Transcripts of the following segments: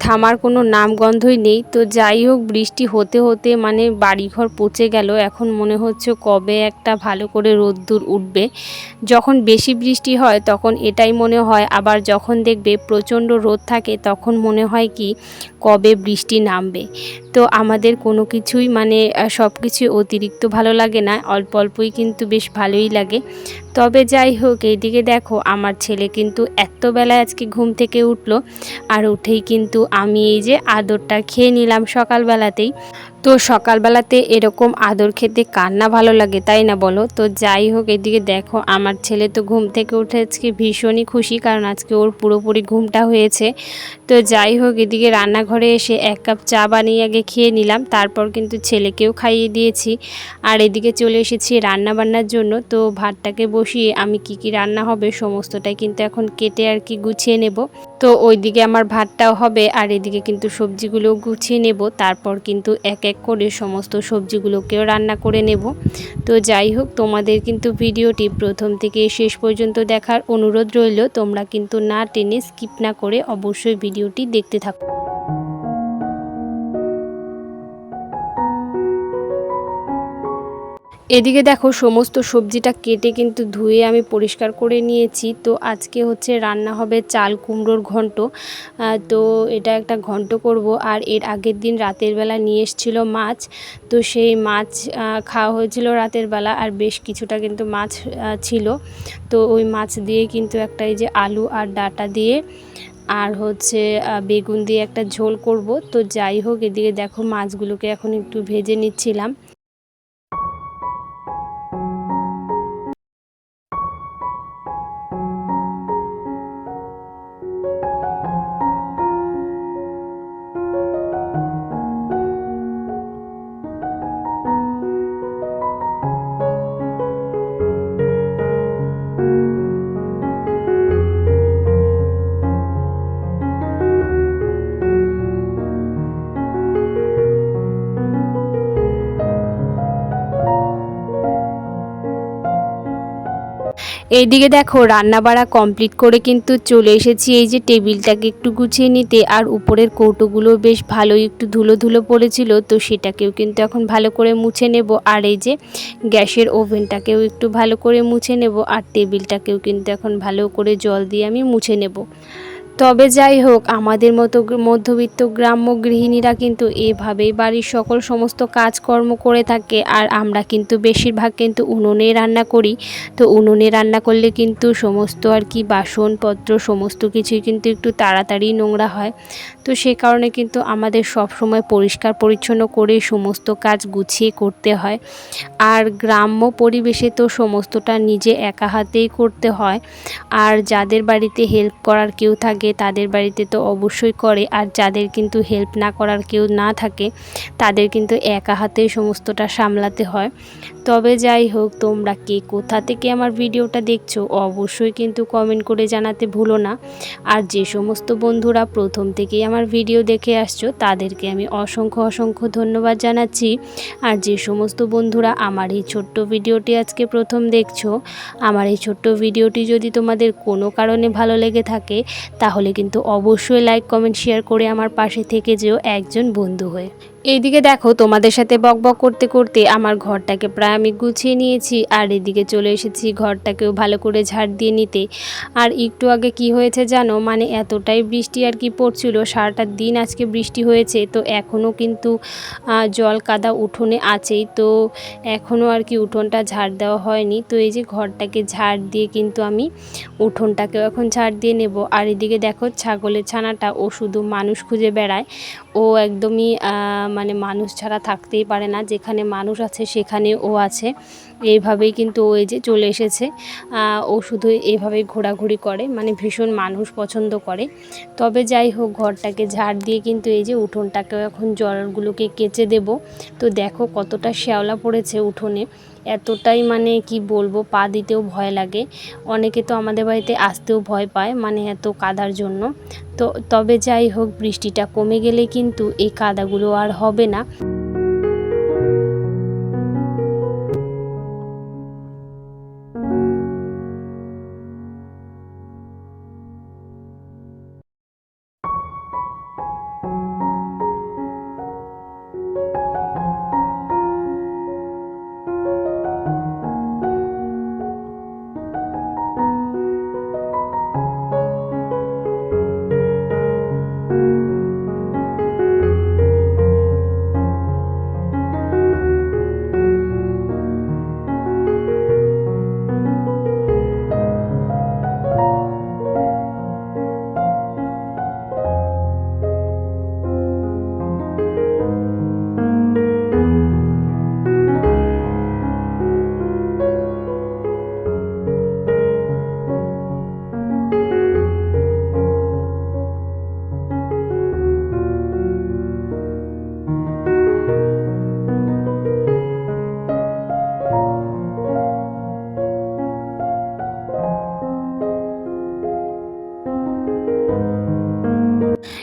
থামার কোনো নামগন্ধই নেই। তো যাই হোক, বৃষ্টি হতে হতে মানে বাড়িঘর পচে গেল। এখন মনে হচ্ছে কবে একটা ভালো করে রোদ্দুর উঠবে। যখন বেশি বৃষ্টি হয় তখন এটাই মনে হয়। আবার যখন দেখবে প্রচণ্ড রোদ থাকে তখন মনে হয় কি কবে বৃষ্টি নামবে। তো আমাদের কোনো কিছুই মানে সব কিছুই অতিরিক্ত ভালো লাগে না, অল্প অল্পই কিন্তু বেশ ভালোই লাগে। তবে যাই হোক, এইদিকে দেখো, আমার ছেলে কিন্তু এত বেলায় আজকে ঘুম থেকে উঠল। আর উঠেই কিন্তু আমি এই যে আদরটা খেয়ে নিলাম সকালবেলাতেই। তো সকালবেলাতে এরকম আদর খেতে কার না ভালো লাগে, তাই না বলো? তো যাই হোক, এদিকে দেখো, আমার ছেলে তো ঘুম থেকে উঠে আজকে ভীষণই খুশি, কারণ আজকে ওর পুরোপুরি ঘুমটা হয়েছে। তো যাই হোক, এদিকে রান্নাঘরে এসে এক কাপ চা বানিয়ে আগে খেয়ে নিলাম, তারপর কিন্তু ছেলেকেও খাইয়ে দিয়েছি। আর এদিকে চলে এসেছি রান্না বান্নার জন্য, তো ভাতটাকে বসিয়ে আমি কি কি রান্না হবে, সমস্তটাই কিন্তু এখন কেটে আর কি গুছিয়ে নেব। তো ওইদিকে আমার ভাতটাও হবে, আর এদিকে কিন্তু সবজিগুলো গুছিয়ে নেব। তারপর কিন্তু এক এক করে সমস্ত সবজিগুলোকেও রান্না করে নেব। তো যাই হোক, তোমাদের কিন্তু ভিডিওটি প্রথম থেকে শেষ পর্যন্ত দেখার অনুরোধ রইল। তোমরা কিন্তু না টেনে স্কিপ না করে অবশ্যই ভিডিওটি দেখতে থাকো। এদিকে দেখো সমস্ত সবজিটা কেটে কিন্তু ধুয়ে আমি পরিষ্কার করে নিয়েছি। তো আজকে হচ্ছে রান্না হবে চাল কুমড়োর ঘন্ট। তো এটা একটা ঘন্ট করব। আর এর আগের দিন রাতের বেলা নিয়ে এসেছিল মাছ। তো সেই মাছ খাওয়া হয়েছিল রাতের বেলা আর বেশ কিছুটা কিন্তু মাছ ছিল। তো ওই মাছ দিয়ে কিন্তু একটা এই যে আলু আর ডাটা দিয়ে আর হচ্ছে বেগুন দিয়ে একটা ঝোল করব। তো যাই হোক, এদিকে দেখো মাছগুলোকে এখন একটু ভেজে নিচ্ছিলাম। এইদিকে দেখো রান্না বাড়া কমপ্লিট করে কিন্তু চলে এসেছি। এই যে টেবিলটাকে একটু গুছিয়ে নিতে, আর উপরের কৌটোগুলো বেশ ভালোই একটু ধুলো ধুলো পড়েছিল, তো সেটাকেও কিন্তু এখন ভালো করে মুছে নেব। আর এই যে গ্যাসের ওভেনটাকেও একটু ভালো করে মুছে নেব, আর টেবিলটাকেও কিন্তু এখন ভালো করে জল দিয়ে আমি মুছে নেব। তবে যাই হোক আমাদের মতো মধ্যবিত্ত গ্রাম্য গৃহিণীরা কিন্তু এভাবেই বাড়ির সকল সমস্ত কাজকর্ম করে থাকে। আর আমরা কিন্তু বেশিরভাগ কিন্তু উনুনে রান্না করি। তো উনুনে রান্না করলে কিন্তু সমস্ত আর কি বাসনপত্র, সমস্ত কিছুই কিন্তু একটু তাড়াতাড়ি নোংরা হয়। তো সে কারণে কিন্তু আমাদের সব সময় পরিষ্কার পরিচ্ছন্ন করে সমস্ত কাজ গুছিয়ে করতে হয়। আর গ্রাম্য পরিবেশে তো সমস্তটা নিজে একা হাতেই করতে হয়। আর যাদের বাড়িতে হেল্প করার কেউ থাকে থাকে, তাদের বাড়িতে তো অবশ্যই করে। আর যাদের কিন্তু হেল্প না করার কেউ না থাকে, তাদের কিন্তু একা হাতে সমস্তটা সামলাতে হয়। তবে যাই হোক, তোমরা কে কোথা থেকে আমার ভিডিওটা দেখছ, অবশ্যই কিন্তু কমেন্ট করে জানাতে ভুলো না। আর যে সমস্ত বন্ধুরা প্রথম থেকেই আমার ভিডিও দেখে আসছো, তাদেরকে আমি অসংখ্য অসংখ্য ধন্যবাদ জানাচ্ছি। আর যে সমস্ত বন্ধুরা আমার এই ছোট্ট ভিডিওটি আজকে প্রথম দেখছ, আমার এই ছোট্ট ভিডিওটি যদি তোমাদের কোনো কারণে ভালো লেগে থাকে, তাহলে কিন্তু অবশ্যই লাইক কমেন্ট শেয়ার করে আমার পাশে থেকে যেও একজন বন্ধু হয়ে। এইদিকে দেখো, তোমাদের সাথে বক বক করতে করতে আমার ঘরটাকে প্রায় আমি গুছিয়ে নিয়েছি, আর এদিকে চলে এসেছি ঘরটাকেও ভালো করে ঝাড় দিয়ে নিতে। আর একটু আগে কি হয়েছে জানো? মানে এতটাই বৃষ্টি আর কি পড়ছিল, সারাটা দিন আজকে বৃষ্টি হয়েছে, তো এখনও কিন্তু জল কাদা উঠোনে আছেই, তো এখনও আর কি উঠোনটা ঝাড় দেওয়া হয়নি। তো এই যে ঘরটাকে ঝাড় দিয়ে কিন্তু আমি উঠোনটাকেও এখন ঝাড় দিয়ে নেব। আর এদিকে দেখো, ছাগলের ছানাটা ও শুধু মানুষ খুঁজে বেড়ায়। ও একদমই মানে মানুষ ছাড়া থাকতেই পারে না, যেখানে মানুষ আছে সেখানে ও আছে। এইভাবেই কিন্তু ও এই যে চলে এসেছে। ও শুধু এইভাবেই ঘোরাঘুরি করে মানে ভীষণ মানুষ পছন্দ করে। তবে যাই হোক, ঘরটাকে ঝাড় দিয়ে কিন্তু এই যে উঠোনটাকেও এখন জলগুলোকে কেচে দেব। তো দেখো কতটা শ্যাওলা পড়েছে উঠোনে। এতটাই মানে কি বলব, পা দিতেও ভয় লাগে। অনেকে তো আমাদের বাড়িতে আসতেও ভয় পায় মানে এত কাদার জন্য। তো তবে যাই হোক, বৃষ্টিটা কমে গেলে কিন্তু এই কাদাগুলো আর হবে না।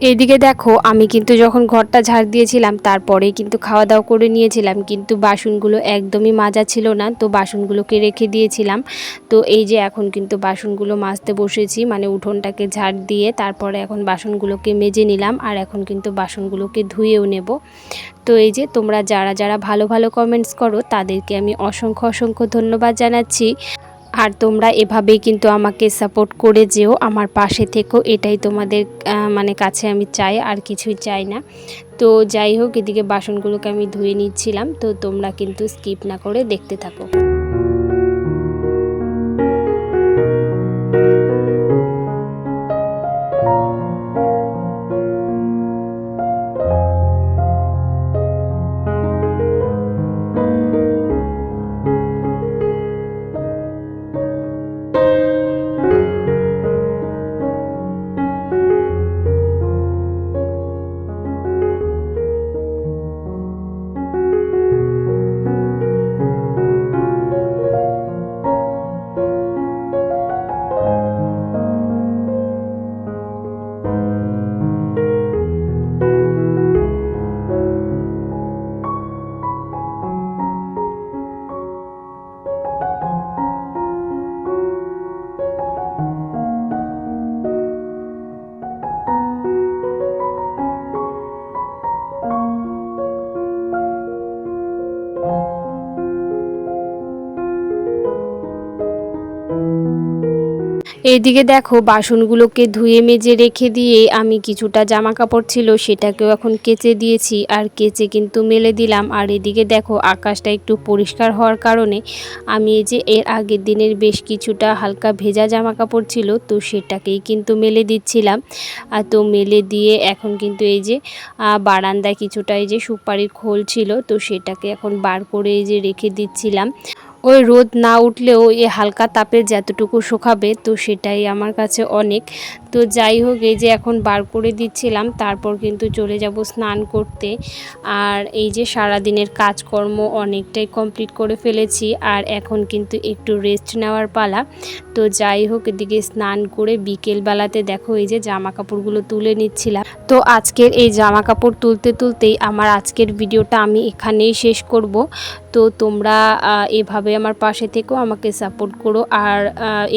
এইদিকে দেখো, আমি কিন্তু যখন ঘরটা ঝাড় দিয়েছিলাম, তারপরেই কিন্তু খাওয়া দাওয়া করে নিয়েছিলাম। কিন্তু বাসনগুলো একদমই মাজা ছিল না, তো বাসনগুলোকে রেখে দিয়েছিলাম। তো এই যে এখন কিন্তু বাসনগুলো মাজতে বসেছি মানে উঠোনটাকে ঝাড় দিয়ে তারপরে এখন বাসনগুলোকে মেজে নিলাম আর এখন কিন্তু বাসনগুলোকে ধুয়েও নেব। তো এই যে তোমরা যারা যারা ভালো ভালো কমেন্টস করো, তাদেরকে আমি অসংখ্য অসংখ্য ধন্যবাদ জানাচ্ছি। আর তোমরা এভাবেই কিন্তু আমাকে সাপোর্ট করে যেও, আমার পাশে থেকো, এটাই তোমাদের মানে কাছে আমি চাই, আর কিছুই চাই না। তো যাই হোক, এদিকে বাসনগুলোকে আমি ধুয়ে নিচ্ছিলাম, তো তোমরা কিন্তু স্কিপ না করে দেখতে থাকো। Thank you. এইদিকে দেখো, বাসনগুলোকে ধুয়ে মেজে রেখে দিয়ে আমি কিছুটা জামা কাপড় ছিল, সেটাকেও এখন কেচে দিয়েছি আর কেচে কিন্তু মেলে দিলাম। আর এদিকে দেখো, আকাশটা একটু পরিষ্কার হওয়ার কারণে আমি এই যে এর আগের দিনের বেশ কিছুটা হালকা ভেজা জামা কাপড় ছিল, তো সেটাকেই কিন্তু মেলে দিচ্ছিলাম। আর তো মেলে দিয়ে এখন কিন্তু এই যে বারান্দায় কিছুটা এই যে সুপারির খোল ছিল, তো সেটাকে এখন বার করে এই যে রেখে দিচ্ছিলাম। ওই রোদ না উঠলেও এ হালকা তাপে যতটুকু শুকাবে তো সেটাই আমার কাছে অনেক। তো যাই হোক, এই যে এখন বার করে দিচ্ছিলাম, তারপর কিন্তু চলে যাব স্নান করতে। আর এই যে সারাদিনের কাজকর্ম অনেকটাই কমপ্লিট করে ফেলেছি, আর এখন কিন্তু একটু রেস্ট নেওয়ার পালা। তো যাই হোক, এদিকে স্নান করে বিকেল বেলাতে দেখো এই যে জামা কাপড়গুলো তুলে নিচ্ছিলাম। তো আজকের এই জামা কাপড় তুলতে তুলতেই আমার আজকের ভিডিওটা আমি এখানেই শেষ করব। তো তোমরা এভাবে আমার পাশে থেকেও আমাকে সাপোর্ট করো। আর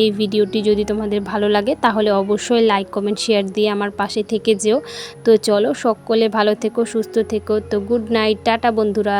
এই ভিডিওটি যদি তোমাদের ভালো লাগে, তাহলে অবশ্যই লাইক, কমেন্ট, শেয়ার দিয়ে আমার পাশে থেকে যেও। তো চলো, সকলে ভালো থেকো, সুস্থ থেকো। তো গুড নাইট, টাটা বন্ধুরা।